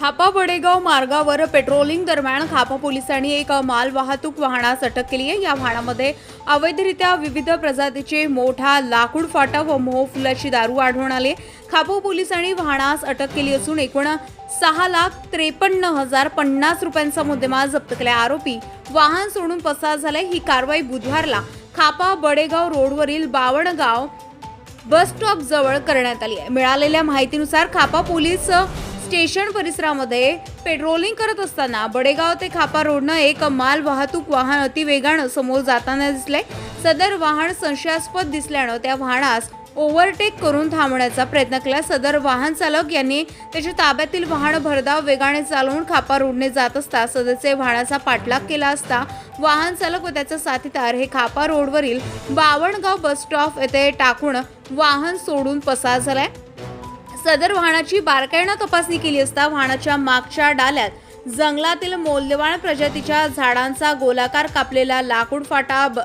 खापा बडेगाव मार्गावर पेट्रोलिंग दरम्यान खापा पोलिसांनी एक माल वाहतूक वाहनास अटक केली आहे. या वाहनामध्ये अवैधरित्या विविध प्रजातीचे मोठा लाकूड फाटा व मोह फुलाची दारू आढळून आले. खापा पोलिसांनी वाहनास अटक केली असून एकूण सहा लाख त्रेपन्न हजार पन्नास रुपयांचा मुद्देमाल जप्त केला आरोपी वाहन सोडून पसार झालाय. ही कारवाई बुधवारला खापा बडेगाव रोडवरील बावणगाव बस स्टॉप जवळ करण्यात आली आहे. मिळालेल्या माहितीनुसार खापा पोलीस स्टेशन परिसरामध्ये पेट्रोलिंग करत असताना बडेगाव ते खापा रोडनं एक माल वाहतूक वाहन अतिवेगानं समोर जाताना दिसले सदर वाहन संशयास्पद दिसल्यानं त्या वाहनास ओव्हरटेक करून थांबण्याचा प्रयत्न केला. सदर वाहन चालक यांनी त्याच्या ताब्यातील वाहन भरधाव वेगाने चालवून खापा रोडने जात असता सदस्य वाहनाचा पाठलाग केला असता वाहन चालक व त्याचा साथीदार हे खापा रोडवरील बावणगाव बस स्टॉप येथे टाकून वाहन सोडून पसार झालाय. सदर वाहनाची बारकाईनं तपासणी केली असता वाहनाच्या मागच्या डाल्यात जंगलातील मौल्यवान प्रजातीच्या झाडांचा गोलाकार कापलेला लाकूड फाटा ब-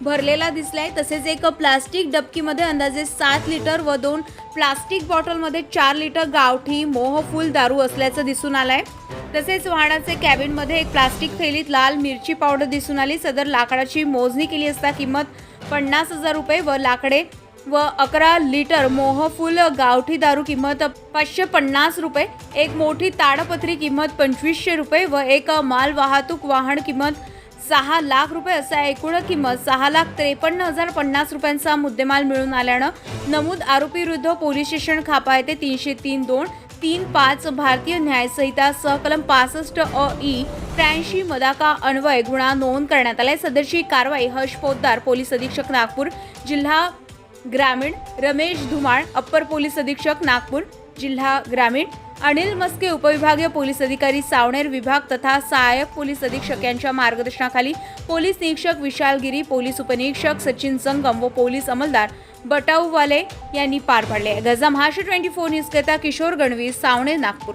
भरलेला दिसलाय. तसेच एक प्लास्टिक डबकीमध्ये अंदाजे सात लिटर व दोन प्लास्टिक बॉटलमध्ये चार लिटर गावठी मोहफूल दारू असल्याचं दिसून आलंय. तसेच वाहनाचे कॅबिनमध्ये एक प्लास्टिक थैलीत लाल मिरची पावडर दिसून आली. सदर लाकडाची मोजणी केली असता किंमत पन्नास हजार रुपये व लाकडे व अकरा लिटर मोहफूल गावठी दारू किंमत पाचशे पन्नास रुपये एक मोठी ताडपत्री किंमत पंचवीसशे रुपये व एक माल वाहतूक वाहन किंमत सहा लाख रुपये असा एकूण किंमत सहा लाख त्रेपन्न हजार पन्नास रुपयांचा मुद्देमाल मिळून आल्यानं नमूद आरोपी विरुद्ध पोलीस स्टेशन खापा येथे तीनशे तीन दोन तीन पाच भारतीय न्यायसंहिता सहकलम पासष्ट अ ई त्र्याऐंशी मदाका अन्वय गुन्हा नोंद करण्यात आलाय. सदरची कारवाई हर्ष पोद्दार पोलीस अधीक्षक नागपूर जिल्हा ग्रामीण रमेश धुमाळ अप्पर पोलीस अधीक्षक नागपूर जिल्हा ग्रामीण अनिल मस्के उपविभागीय पोलीस अधिकारी सावणेर विभाग तथा सहाय्यक पोलीस अधीक्षक यांच्या मार्गदर्शनाखाली पोलीस निरीक्षक विशाल गिरी पोलीस उपनिरीक्षक सचिन संगम व पोलीस अंमलदार बटाऊवाले यांनी पार पाडले. गजा महाराष्ट्र ट्वेंटी फोर न्यूजकरिता किशोर गणवी सावणे नागपूर.